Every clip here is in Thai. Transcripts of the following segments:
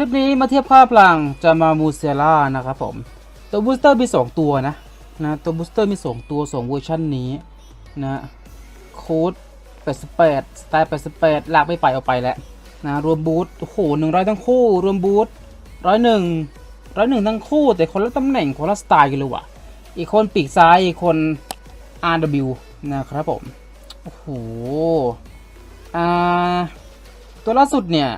คลิปนี้มาเทียบค่าพลังจะมามูเซล่านะครับผม ตัวบูสเตอร์มี 2 ตัวนะนะตัวบูสเตอร์มี 2 ตัว 2 เวอร์ชันนี้นะโค้ด88สไตล์88ลากไม่ไปเอาไปแล้วนะรวมบูทโอ้โหหนึ่งร้อยทั้งคู่ รวมบูทร้อยหนึ่งร้อยหนึ่งทั้งคู่ แต่คนละตำแหน่งคนละสไตล์กันเลยว่ะ อีกคนปีกซ้ายอีกคน RW นะครับผม โอ้โห อ่า ตัวล่าสุดเนี่ย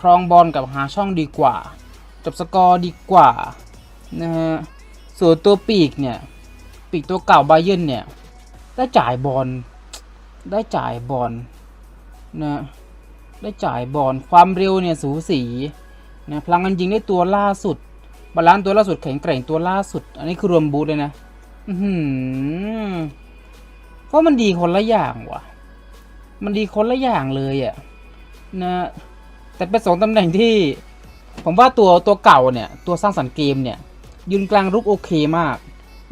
ครองบอลกับหาช่องดีกว่า จบสกอร์ดีกว่านะฮะส่วนตัวปีกเนี่ย ปีกตัวเก่าไบเยนเนี่ย ได้จ่ายบอล ได้จ่ายบอลนะได้จ่ายบอลความเร็วเนี่ยสูสีนะพลังงานยิงได้ตัวล่าสุด บาลานซ์ตัวล่าสุดแข็งแกร่งตัวล่าสุด อันนี้คือรวมบูทเลยนะอือหือเพราะมันดีคนละอย่างว่ะ มันดีคนละอย่างเลยอะ่ะนะ แต่เป็นสองตำแหน่งที่ ผมว่าตัวตัวเก่าเนี่ย ตัวสร้างสรรค์เกมเนี่ย ยืนกลางรุกโอเคมาก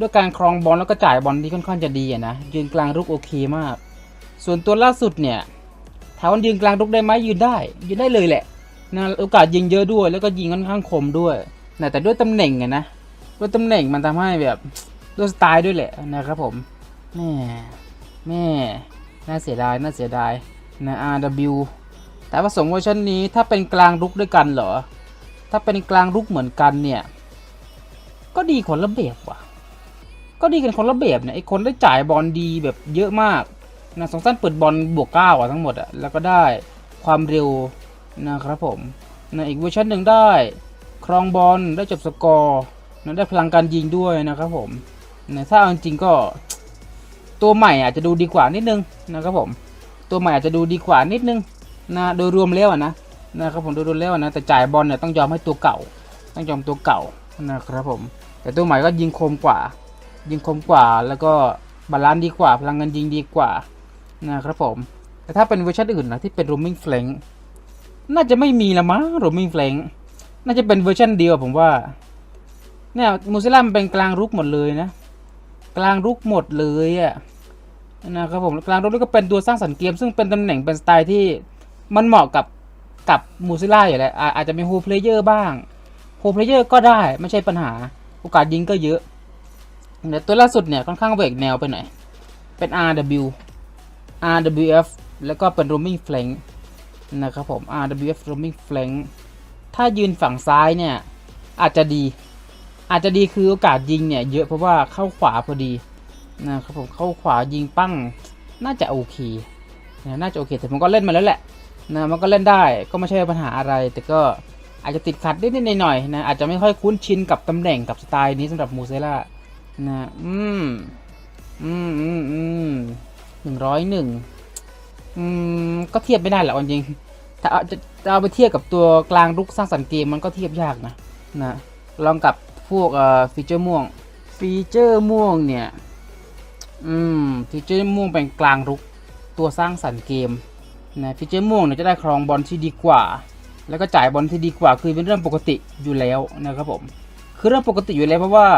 ด้วยการครองบอลแล้วก็จ่ายบอลที่ค่อนข้างจะดีะนะยืนกลางรุกโอเคมาก ส่วนตัวล่าสุดเนี่ยถามว่ายืนกลางรุกได้ไหมยืนได้ ยืนได้เลยแหละนะโอกาสยิงเยอะด้วย แล้วก็ยิงค่อนข้างคมด้วยนะแต่ด้วยตำแหน่งไงนะด้วยตำแหน่งมันทำให้แบบด้วยสไตล์ด้วยแหละนะครับผมแม่แม่น่าเสียดายน่าเสียดายนะ RW แต่ว่าสมเวอร์ชันนี้ถ้าเป็นกลางรุกด้วยกันเหรอ ถ้าเป็นกลางรุกเหมือนกันเนี่ย ก็ดีคนละแบบว่ะ ก็ดีกันคนละแบบเนี่ยไอคนได้จ่ายบอลดีแบบเยอะมากนะสองสั้นเปิดบอลบวกเก้าอะทั้งหมดอะแล้วก็ได้ความเร็วนะครับผมนะอีกเวอร์ชันหนึ่งได้ ครองบอลได้จบสกอร์นะได้พลังการยิงด้วยนะครับผมนะถ้าเอาจริงก็ตัวใหม่อาจจะดูดีกว่านิดนึงนะครับผม ตัวใหม่อาจจะดูดีกว่านิดนึง นะโดยรวมแล้วนะนะครับผมโดยรวมแล้วนะแต่จ่ายบอลเนี่ยต้องยอมให้ตัวเก่า ต้องยอมตัวเก่านะครับผม แต่ตัวใหม่ก็ยิงคมกว่า ยิงคมกว่าแล้วก็บาลานซ์ดีกว่า พลังงานยิงดีกว่านะครับผมแต่ถ้าเป็นเวอร์ชันอื่นนะที่เป็น roaming flank น่าจะไม่มีละมั้ง roaming flank น่าจะเป็นเวอร์ชันเดียวผมว่าเนี่ยมูซิล่ามันเป็นกลางรุกหมดเลยนะ กลางรุกหมดเลยอะนะครับผมกลางรุกก็เป็นตัวสร้างสรรค์เกม ซึ่งเป็นตำแหน่งเป็นสไตล์ที่ มันเหมาะกับกับมูซิล่าอยู่แล้วอาจจะมีโฮเพลเยอร์บ้างโฮเพลเยอร์ก็ได้ไม่ใช่ปัญหา โอกาสยิงก็เยอะแต่ตัวล่าสุดเนี่ยค่อนข้างเวกแนวไปหน่อย เป็น RW RWF แล้วก็เป็น roaming flank นะครับผม RWF roaming flank ถ้ายืนฝั่งซ้ายเนี่ย อาจจะดี อาจจะดีคือโอกาสยิงเนี่ย เยอะเพราะว่าเข้าขวาพอดีนะครับผมเข้าขวายิงปั้งน่าจะโอเค น่าจะโอเค แต่ผมก็เล่นมาแล้วแหละ นะมันก็เล่นได้ก็ไม่ใช่ปัญหาอะไร แต่ก็อาจจะติดขัดนิดๆหน่อยๆนะอาจจะไม่ค่อยคุ้นชินกับตำแหน่งกับสไตล์นี้สำหรับมูเซล่านะอืมอืมอืมอืมหนึ่งร้อยหนึ่งอืมก็เทียบไม่ได้แหละเอาจริงถ้าเอาจะจะเอาไปเทียบกับตัวกลางรุกสร้างสรรค์เกมมันก็เทียบยากนะนะลองกับพวกเอ่อฟีเจอร์ม่วง ฟีเจอร์ม่วงเนี่ย อืมฟีเจอร์ม่วงเป็นกลางรุกตัวสร้างสรรค์เกม นะฟีเจอร์ม่วงเนี่ยจะได้ครองบอลที่ดีกว่า แล้วก็จ่ายบอลที่ดีกว่า คือเป็นเรื่องปกติอยู่แล้วนะครับผมคือเรื่องปกติอยู่แล้วเพราะว่า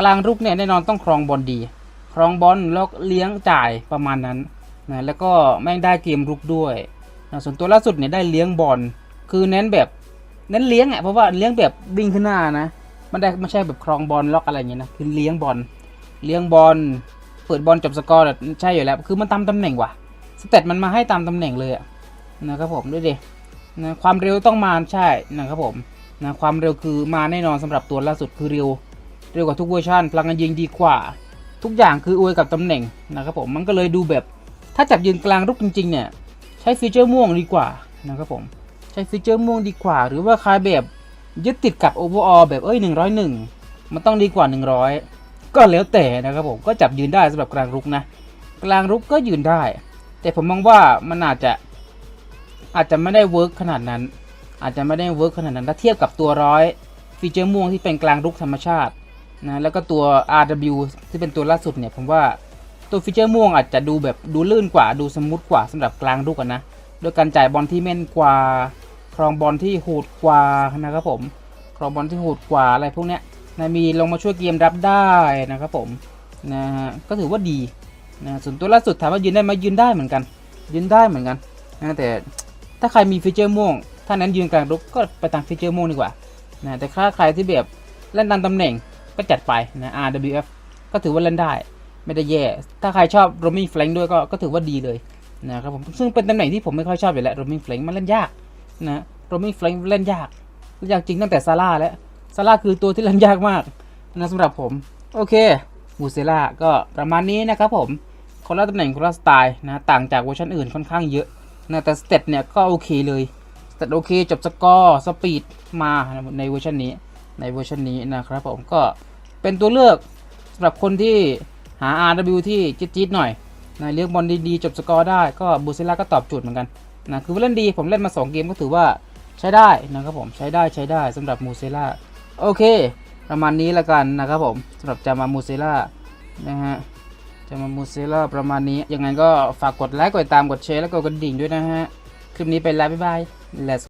กลางรุกเนี่ยแน่นอนต้องครองบอลดี ครองบอลแล้วเลี้ยงจ่ายประมาณนั้นนะแล้วก็แม่งได้เกมรุกด้วยนะส่วนตัวล่าสุดเนี่ยได้เลี้ยงบอลคือเน้นแบบเน้นเลี้ยงอะเพราะว่าเลี้ยงแบบวิ่งขึ้นหน้านะมันได้ไม่ใช่แบบครองบอลล็อกอะไรอย่างเงี้ยนะคือเลี้ยงบอลเลี้ยงบอลเปิดบอลจบสกอร์ใช่อยู่แล้ว คือมันตามตำแหน่งว่ะ สเตตมันมาให้ตามตำแหน่งเลยนะครับผมด้วยดินะความเร็วต้องมาใช่นะครับผมนะความเร็วคือมาแน่นอนสำหรับตัวล่าสุดคือเร็ว เร็วกว่าทุกเวอร์ชันพลังงานยิงดีกว่า ทุกอย่างคืออวยกับตำแหน่งนะครับผมมันก็เลยดูแบบถ้าจับยืนกลางรุกจริงๆเนี่ยใช้ฟีเจอร์ม่วงดีกว่านะครับผมใช้ฟีเจอร์ม่วงดีกว่า หรือว่าใครแบบยึดติดกับโอเวอร์ออแบบเอ้ยหนึ่งร้อยหนึ่งมันต้องดีกว่าหนึ่งร้อยก็แล้วแต่นะครับผมก็จับยืนได้สำหรับกลางรุกนะ กลางรุกก็ยืนได้ แต่ผมมองว่ามันอาจจะอาจจะไม่ได้เวิร์กขนาดนั้น อาจจะไม่ได้เวิร์กขนาดนั้นถ้าเทียบกับตัวร้อยฟีเจอร์ม่วงที่เป็นกลางรุกธรรมชาตินะแล้วก็ตัว RW ที่เป็นตัวล่าสุดเนี่ยผมว่าตัวฟีเจอร์ม่วงอาจจะดูแบบดูลื่นกว่าดูสมูทกว่าสำหรับกลางรุกอะนะโดยการจ่ายบอลที่แม่นกว่าครองบอลที่โหดกว่านะครับผมครองบอลที่โหดกว่าอะไรพวกเนี้ยนะมีลงมาช่วยเกมรับได้นะครับผมนะฮะก็ถือว่าดี นะส่วนตัวล่าสุดถามว่ายืนได้ไหมยืนได้เหมือนกัน ยืนได้เหมือนกันนะแต่ถ้าใครมีฟีเจอร์ม่วง ถ้านั้นยืนกลางรุกก็ไปตามฟีเจอร์ม่วงดีกว่านะแต่ถ้าใครที่แบบเล่นตามตำแหน่งก็จัดไปนะ RWF ก็ถือว่าเล่นได้ ไม่ได้แย่ ถ้าใครชอบ roaming flank ด้วยก็ก็ถือว่าดีเลยนะครับผมซึ่งเป็นตำแหน่งที่ผมไม่ค่อยชอบอยู่แล้ว roaming flank มันเล่นยากนะ roaming flank เล่นยากเล่นยากจริงตั้งแต่ซาร่าแล้วซาร่าคือตัวที่เล่นยากมากนะสำหรับผม โอเคมูเซล่าก็ประมาณนี้นะครับผม คนละตำแหน่งคนละสไตล์นะต่างจากเวอร์ชันอื่นค่อนข้างเยอะนะแต่สเตตเนี่ยก็โอเคเลยสเตตโอเคจบสกอร์สปีดมาในเวอร์ชันนี้ในเวอร์ชันนี้นะครับผมก็เป็นตัวเลือกสำหรับคนที่หา RW ที่จี๊ดๆหน่อยนะเลือกบอลดีๆ จบสกอร์ได้ก็บูซิล่าก็ตอบโจทย์เหมือนกันนะคือเล่นดีผมเล่นมา 2 เกมก็ถือว่าใช้ได้นะครับผมใช้ได้ใช้ได้สำหรับมูเซล่าโอเค ประมาณนี้ละกันนะครับผมสำหรับจามามูเซล่านะฮะ จะมามูเซล่าประมาณนี้ ยังไงก็ฝากกดไลค์กดติดตามกดแชร์แล้วก็กดกระดิ่งด้วยนะฮะ คลิปนี้ไปแล้วบ๊ายบาย let's